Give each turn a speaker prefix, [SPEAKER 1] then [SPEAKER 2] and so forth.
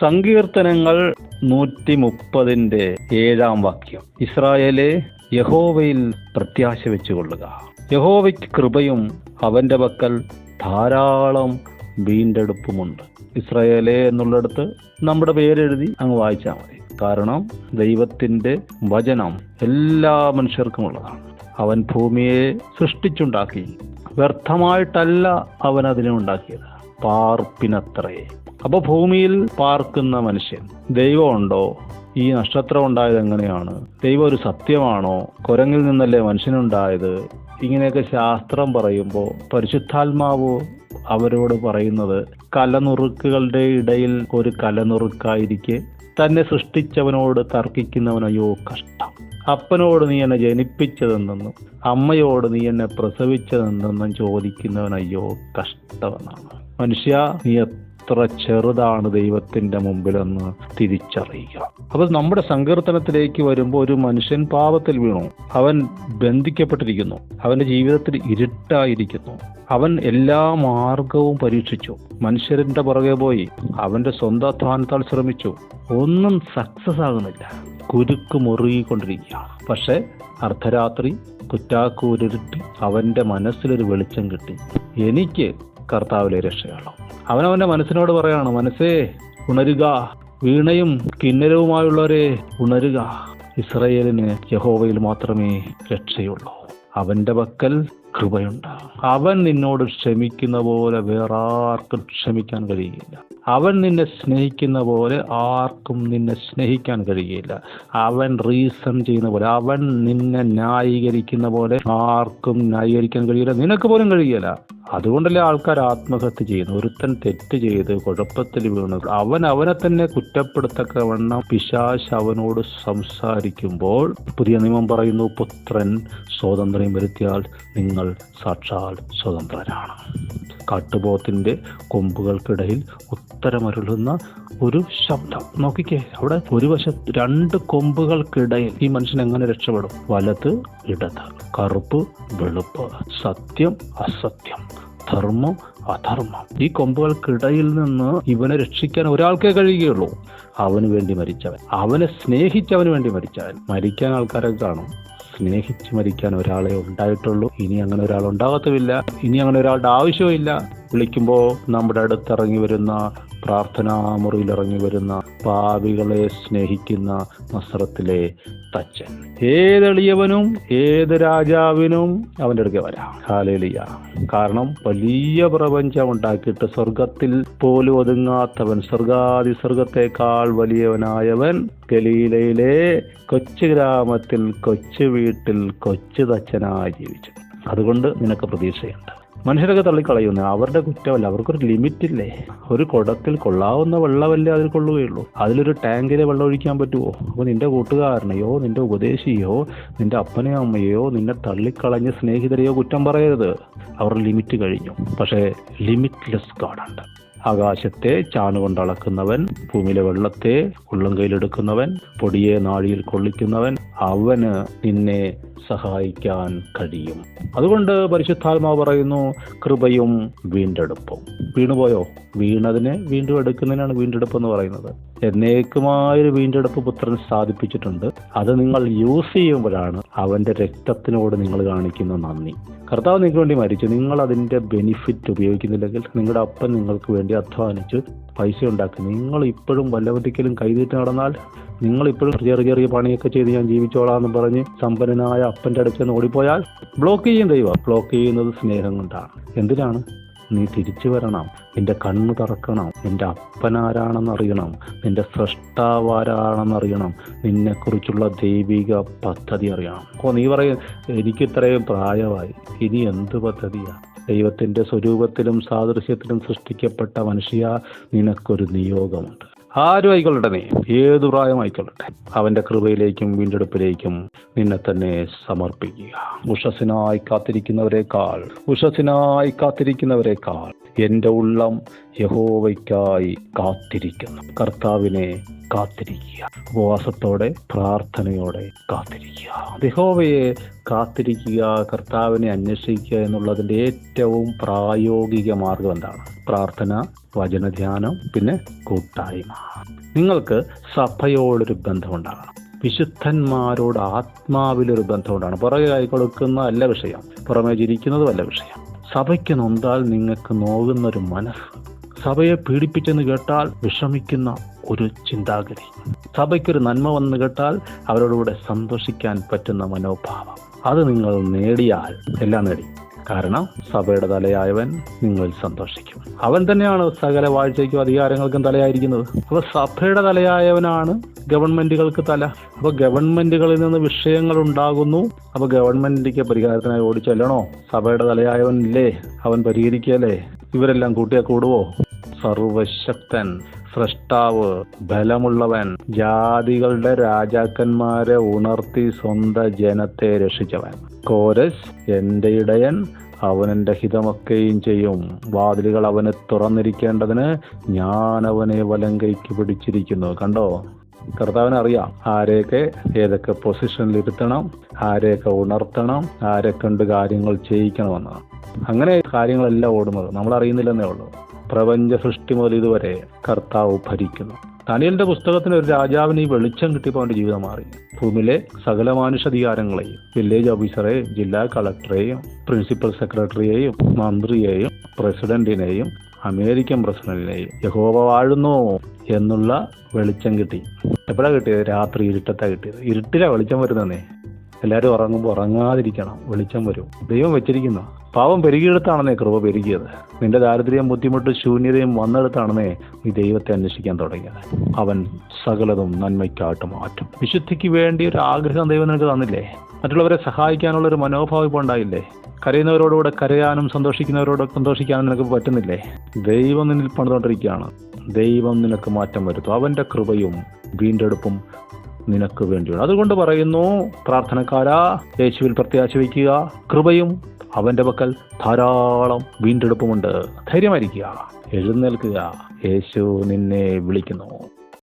[SPEAKER 1] സങ്കീർത്തനങ്ങൾ നൂറ്റി മുപ്പതിന്റെ ഏഴാം വാക്യം. ഇസ്രായേലെ യഹോവയിൽ പ്രത്യാശ വെച്ചുകൊള്ളുക. യഹോവയ്ക്ക് കൃപയും അവന്റെ പക്കൽ ധാരാളം വീണ്ടെടുപ്പുമുണ്ട്. ഇസ്രായേലെ എന്നുള്ളിടത്ത് നമ്മുടെ പേരെഴുതി അങ്ങ് വായിച്ചാൽ മതി. കാരണം ദൈവത്തിന്റെ വചനം എല്ലാ മനുഷ്യർക്കും ഉള്ളതാണ്. അവൻ ഭൂമിയെ സൃഷ്ടിച്ചുണ്ടാക്കി വ്യർത്ഥമായിട്ടല്ല അവൻ അതിനെ ഉണ്ടാക്കിയത്. പാർപ്പിനത്രേ. അപ്പൊ ഭൂമിയിൽ പാർക്കുന്ന മനുഷ്യൻ ദൈവമുണ്ടോ? ഈ നക്ഷത്രം ഉണ്ടായത് എങ്ങനെയാണ്? ദൈവം ഒരു സത്യമാണോ? കുരങ്ങിൽ നിന്നല്ലേ മനുഷ്യനുണ്ടായത്? ഇങ്ങനെയൊക്കെ ശാസ്ത്രം പറയുമ്പോൾ പരിശുദ്ധാത്മാവ് അവരോട് പറയുന്നത് കലനുറുക്കുകളുടെ ഇടയിൽ ഒരു കലനുറുക്കായിരിക്കെ. തന്നെ സൃഷ്ടിച്ചവനോട് തർക്കിക്കുന്നവനയ്യോ കഷ്ടം. അപ്പനോട് നീ എന്നെ ജനിപ്പിച്ചതെന്നും അമ്മയോട് നീ എന്നെ പ്രസവിച്ചതെന്നും ചോദിക്കുന്നവനയ്യോ കഷ്ടമെന്നാണ് മനുഷ്യ നീ എത്ര ചെറുതാണ് ദൈവത്തിന്റെ മുമ്പിലെന്ന് തിരിച്ചറിയുക. അപ്പൊ നമ്മുടെ സങ്കീർത്തനത്തിലേക്ക് വരുമ്പോൾ ഒരു മനുഷ്യൻ പാപത്തിൽ വീണു. അവൻ ബന്ധിക്കപ്പെട്ടിരിക്കുന്നു. അവന്റെ ജീവിതത്തിൽ ഇരുട്ടായിരിക്കുന്നു. അവൻ എല്ലാ മാർഗവും പരീക്ഷിച്ചു. മനുഷ്യരുടെ പുറകെ പോയി. അവന്റെ സ്വന്തം അധ്വാനത്താൽ ശ്രമിച്ചു. ഒന്നും സക്സസ് ആകുന്നില്ല. കുരുക്ക് മുറുകിക്കൊണ്ടിരിക്കുക. പക്ഷെ അർദ്ധരാത്രി കുറ്റാക്കൂരിട്ട് അവന്റെ മനസ്സിലൊരു വെളിച്ചം കിട്ടി. എനിക്ക് കർത്താവിലെ രക്ഷയുള്ളൂ. അവനവന്റെ മനസ്സിനോട് പറയാണ് മനസ്സേ ഉണരുക. വീണയും കിന്നരവുമായുള്ളവരെ ഉണരുക. ഇസ്രയേലിന് യഹോവയിൽ മാത്രമേ രക്ഷയുള്ളൂ. അവന്റെ പക്കൽ കൃപയുണ്ട്. അവൻ നിന്നോട് ക്ഷമിക്കുന്ന പോലെ വേറെ ആർക്കും ക്ഷമിക്കാൻ കഴിയില്ല. അവൻ നിന്നെ സ്നേഹിക്കുന്ന പോലെ ആർക്കും നിന്നെ സ്നേഹിക്കാൻ കഴിയില്ല. അവൻ റീസൺ ചെയ്യുന്ന പോലെ അവൻ നിന്നെ ന്യായീകരിക്കുന്ന പോലെ ആർക്കും ന്യായീകരിക്കാൻ കഴിയില്ല. നിനക്ക് പോലും കഴിയില്ല. അതുകൊണ്ടല്ലേ ആൾക്കാർ ആത്മഹത്യ ചെയ്യുന്നു? ഒരുത്തൻ തെറ്റ് ചെയ്ത് കുഴപ്പത്തിൽ വീണു. അവൻ അവനെ തന്നെ കുറ്റപ്പെടുത്തക്കവണ്ണം പിശാശ് അവനോട് സംസാരിക്കുമ്പോൾ പുതിയ നിയമം പറയുന്നു പുത്രൻ സ്വാതന്ത്ര്യം വരുത്തിയാൽ നിങ്ങൾ സാക്ഷാൽ സ്വതന്ത്രനാണ്. കാട്ടുപോത്തിന്റെ കൊമ്പുകൾക്കിടയിൽ ഉത്തരമരുളുന്ന ഒരു ശബ്ദം. നോക്കിക്കേ അവിടെ ഒരു വശത്ത് രണ്ട് കൊമ്പുകൾക്കിടയിൽ ഈ മനുഷ്യൻ എങ്ങനെ രക്ഷപ്പെടും? വലത് ഇടത്. കറുപ്പ് വെളുപ്പ്. സത്യം അസത്യം. ധർമ്മം അധർമ്മം. ഈ കൊമ്പുകൾക്കിടയിൽ നിന്ന് ഇവനെ രക്ഷിക്കാൻ ഒരാൾക്കേ കഴിയുകയുള്ളൂ. അവന് വേണ്ടി മരിച്ചവൻ. അവനെ സ്നേഹിച്ചവന് വേണ്ടി മരിച്ചവൻ. മരിക്കാൻ ആൾക്കാരെ കാണും. സ്നേഹിച്ച് മരിക്കാൻ ഒരാളെ ഉണ്ടായിട്ടുള്ളൂ. ഇനി അങ്ങനെ ഒരാൾ ഉണ്ടാകത്തുമില്ല. ഇനി അങ്ങനെ ഒരാളുടെ ആവശ്യമില്ല വിളിക്കുമ്പോൾ നമ്മുടെ അടുത്തിറങ്ങി വരുന്ന പ്രാർത്ഥനാ മുറിയിൽ ഇറങ്ങി വരുന്ന പാവികളെ സ്നേഹിക്കുന്ന നസ്രത്തിലെ തച്ചൻ. ഏതെളിയവനും ഏത് രാജാവിനും അവന്റെ അടുക്കെ വരാം. ഹാലേലിയ. കാരണം വലിയ പ്രപഞ്ചം ഉണ്ടാക്കിയിട്ട് സ്വർഗത്തിൽ പോലും ഒതുങ്ങാത്തവൻ സ്വർഗാതി സ്വർഗത്തെക്കാൾ വലിയവനായവൻ ഗലീലയിലെ കൊച്ചു ഗ്രാമത്തിൽ കൊച്ചു വീട്ടിൽ കൊച്ചു തച്ചനായി ജീവിച്ചു. അതുകൊണ്ട് നിനക്ക് പ്രതീക്ഷയുണ്ട്. മനുഷ്യരൊക്കെ തള്ളിക്കളയുന്നു. അവരുടെ കുറ്റമല്ല അവർക്കൊരു ലിമിറ്റ് ഇല്ലേ ഒരു കുടത്തിൽ കൊള്ളാവുന്ന വെള്ളമല്ലേ അതിൽ കൊള്ളുകയുള്ളൂ. അതിലൊരു ടാങ്കിലെ വെള്ളം ഒഴിക്കാൻ പറ്റുമോ അപ്പോൾ നിന്റെ കൂട്ടുകാരനെയോ നിന്റെ ഉപദേശിയോ നിന്റെ അപ്പനെയോ അമ്മയോ നിന്നെ തള്ളിക്കളഞ്ഞ സ്നേഹിതരെയോ കുറ്റം പറയരുത്. അവരുടെ ലിമിറ്റ് കഴിഞ്ഞു. പക്ഷേ ലിമിറ്റ്ലെസ് ഗാഡുണ്ട്. ആകാശത്തെ ചാണുകൊണ്ട് അളക്കുന്നവൻ ഭൂമിയിലെ വെള്ളത്തെ ഉള്ളം കയ്യിലെടുക്കുന്നവൻ പൊടിയെ നാഴിയിൽ കൊള്ളിക്കുന്നവൻ അവന് നിന്നെ സഹായിക്കാൻ കഴിയും. അതുകൊണ്ട് പരിശുദ്ധാത്മാവ് പറയുന്നു കൃപയും വീണ്ടെടുപ്പും. വീണുപോയോ? വീണതിനെ വീണ്ടും എടുക്കുന്നതിനാണ് വീണ്ടെടുപ്പ് എന്ന് പറയുന്നത്. എന്നേക്കുമായൊരു വീണ്ടെടുപ്പ് പുത്രൻ സ്ഥാപിപ്പിച്ചിട്ടുണ്ട് അത് നിങ്ങൾ യൂസ് ചെയ്യുമ്പോഴാണ് അവന്റെ രക്തത്തിനോട് നിങ്ങൾ കാണിക്കുന്ന നന്ദി. കർത്താവ് നിങ്ങൾക്ക് വേണ്ടി മരിച്ചു. നിങ്ങൾ അതിന്റെ ബെനിഫിറ്റ് ഉപയോഗിക്കുന്നില്ലെങ്കിൽ നിങ്ങളുടെ അപ്പൻ നിങ്ങൾക്ക് വേണ്ടി അധ്വാനിച്ച് പൈസ ഉണ്ടാക്കി. നിങ്ങൾ ഇപ്പോഴും വല്ലവധിക്കലും കൈതീട്ട് നടന്നാൽ നിങ്ങൾ ഇപ്പോഴും ചെറിയ ചെറിയ പണിയൊക്കെ ചെയ്ത് ഞാൻ ജീവിച്ചോളാം എന്ന് പറഞ്ഞ് സമ്പന്നനായ അപ്പന്റെ അടുത്ത് ഓടിപ്പോയാൽ ബ്ലോക്ക് ചെയ്യും ദൈവം. ബ്ലോക്ക് ചെയ്യുന്നത് സ്നേഹം കൊണ്ടാണ്. എന്തിനാണ്? നീ തിരിച്ചു വരണം. നിന്റെ കണ്ണ് തുറക്കണം. നിന്റെ അപ്പനാരാണെന്ന് അറിയണം. നിന്റെ സൃഷ്ടാവാരാണെന്ന് അറിയണം നിന്നെക്കുറിച്ചുള്ള ദൈവിക പദ്ധതി അറിയണം. ഓ നീ പറയും എനിക്ക് ഇത്രയും പ്രായമായി. ഇനി എന്ത് പദ്ധതിയാണ് ദൈവത്തിന്റെ സ്വരൂപത്തിലും സാദൃശ്യത്തിലും സൃഷ്ടിക്കപ്പെട്ട മനുഷ്യ നിനക്കൊരു നിയോഗമുണ്ട്. ആരും ആയിക്കൊള്ളട്ടെ നീ? ഏതു പ്രായമായിക്കൊള്ളട്ടെ അവന്റെ കൃപയിലേക്കും വീണ്ടെടുപ്പിലേക്കും നിന്നെ തന്നെ സമർപ്പിക്കുക. ഉഷസിനായി കാത്തിരിക്കുന്നവരെക്കാൾ ഉഷസിനായി കാത്തിരിക്കുന്നവരെക്കാൾ എന്റെ ഉള്ളം യഹോവയ്ക്കായി കാത്തിരിക്കുന്നു. കർത്താവിനെ കാത്തിരിക്കുക. ഉപവാസത്തോടെ പ്രാർത്ഥനയോടെ കാത്തിരിക്കുക. ദിഹോവയെ കാത്തിരിക്കുക കർത്താവിനെ അന്വേഷിക്കുക എന്നുള്ളതിന്റെ ഏറ്റവും പ്രായോഗിക മാർഗം എന്താണ്? പ്രാർത്ഥന വചനധ്യാനം പിന്നെ കൂട്ടായ്മ. നിങ്ങൾക്ക് സഭയോടൊരു ബന്ധമുണ്ടാകണം. വിശുദ്ധന്മാരോട് ആത്മാവിലൊരു ബന്ധമുണ്ടാണ് പുറകെ കൈ കൊടുക്കുന്ന അല്ല വിഷയം. പുറമേ ചിരിക്കുന്നതും അല്ല വിഷയം. സഭയ്ക്ക് നൊന്താൽ നിങ്ങൾക്ക് നോകുന്നൊരു മനസ്സ് സഭയെ പീഡിപ്പിച്ചെന്ന് കേട്ടാൽ വിഷമിക്കുന്ന ഒരു ചിന്താഗതി. സഭയ്ക്കൊരു നന്മ വന്ന് കേട്ടാൽ അവരോടുകൂടെ സന്തോഷിക്കാൻ പറ്റുന്ന മനോഭാവം. അത് നിങ്ങൾ നേടിയാൽ എല്ലാം നേടി. കാരണം സഭയുടെ തലയായവൻ നിങ്ങൾ സന്തോഷിക്കും. അവൻ തന്നെയാണ് സകല വാഴ്ചയ്ക്കും അധികാരങ്ങൾക്കും തലയായിരിക്കുന്നത്. അപ്പൊ സഭയുടെ തലയായവനാണ് ഗവൺമെന്റുകൾക്ക് തല. അപ്പൊ ഗവൺമെന്റുകളിൽ നിന്ന് വിഷയങ്ങൾ ഉണ്ടാകുന്നു. അപ്പൊ ഗവൺമെന്റിക്ക് പരിഹാരത്തിനായി ഓടി ചെല്ലണോ സഭയുടെ തലയായവനില്ലേ? അവൻ പരിഹരിക്കല്ലേ ഇവരെല്ലാം കൂട്ടിയാൽ കൂടുവോ? സർവശക്തൻ സൃഷ്ടാവ് ബലമുള്ളവൻ ജാതികളുടെ രാജാക്കന്മാരെ ഉണർത്തി സ്വന്തം ജനത്തെ രക്ഷിച്ചവൻ. കോരസ് എന്റെ ഇടയൻ അവനെന്റെ ഹിതമൊക്കെയും ചെയ്യും. വാതിലുകൾ അവന് തുറന്നിരിക്കേണ്ടതിന് ഞാൻ അവനെ വലം കൈക്ക് പിടിച്ചിരിക്കുന്നു. കണ്ടോ? കർത്താവിന് അറിയാം ആരെയൊക്കെ ഏതൊക്കെ പൊസിഷനിൽ ഇരുത്തണം ആരെയൊക്കെ ഉണർത്തണം ആരെ കണ്ട് കാര്യങ്ങൾ ചെയ്യിക്കണമെന്ന്. അങ്ങനെ കാര്യങ്ങളെല്ലാം ഓടുന്നത്. നമ്മൾ അറിയുന്നില്ലെന്നേ ഉള്ളൂ. പ്രപഞ്ച സൃഷ്ടി മുതൽ ഇതുവരെ കർത്താവ് ഭരിക്കുന്നു. ദാനിയലിന്റെ പുസ്തകത്തിന് ഒരു രാജാവിന് ഈ വെളിച്ചം കിട്ടിയപ്പോൾ അവന്റെ ജീവിതം മാറി. ഭൂമിയിലെ സകല മാനുഷാധികാരങ്ങളെയും വില്ലേജ് ഓഫീസറെയും ജില്ലാ കളക്ടറെയും പ്രിൻസിപ്പൽ സെക്രട്ടറിയെയും മന്ത്രിയെയും പ്രസിഡന്റിനെയും അമേരിക്കൻ പ്രസിഡന്റിനെയും യഹോവ വാഴുന്നു എന്നുള്ള വെളിച്ചം കിട്ടി. എപ്പോഴാ കിട്ടിയത്? രാത്രി ഇരുട്ടത്താ കിട്ടിയത്. ഇരുട്ടിലാ വെളിച്ചം വരുന്നതേ എല്ലാവരും ഉറങ്ങുമ്പോൾ ഉറങ്ങാതിരിക്കണം. വെളിച്ചം വരും. ദൈവം വെച്ചിരിക്കുന്നു. പാവം പെരുകിയെടുത്താണെന്നേ കൃപ പെരുകിയത്. നിന്റെ ദാരിദ്ര്യം ബുദ്ധിമുട്ട് ശൂന്യതയും വന്നെടുത്താണെന്നേ ഈ ദൈവത്തെ അന്വേഷിക്കാൻ തുടങ്ങിയത്. അവൻ സകലതും നന്മയ്ക്കായിട്ട് മാറ്റും. വിശുദ്ധിക്ക് വേണ്ടി ഒരു ആഗ്രഹം ദൈവം നിനക്ക് തന്നില്ലേ? മറ്റുള്ളവരെ സഹായിക്കാനുള്ള ഒരു മനോഭാവം ഇപ്പോൾ ഉണ്ടായില്ലേ? കരയുന്നവരോടുകൂടെ കരയാനും സന്തോഷിക്കുന്നവരോട് സന്തോഷിക്കാനും നിനക്ക് പറ്റുന്നില്ലേ? ദൈവം നിന്നിൽ പണിതുകൊണ്ടിരിക്കുകയാണ്. ദൈവം നിനക്ക് മാറ്റം വരുത്തും. അവന്റെ കൃപയും വീണ്ടെടുപ്പും നിനക്ക് വേണ്ടിയാണ് അതുകൊണ്ട് പറയുന്നു പ്രാർത്ഥനക്കാരാ യേശുവിൽ പ്രത്യാശ വയ്ക്കുക കൃപയും അവന്റെ പക്കൽ ധാരാളം വീണ്ടെടുപ്പുമുണ്ട്. ധൈര്യമായിരിക്കുക. എഴുന്നേൽക്കുക. യേശു നിന്നെ വിളിക്കുന്നു.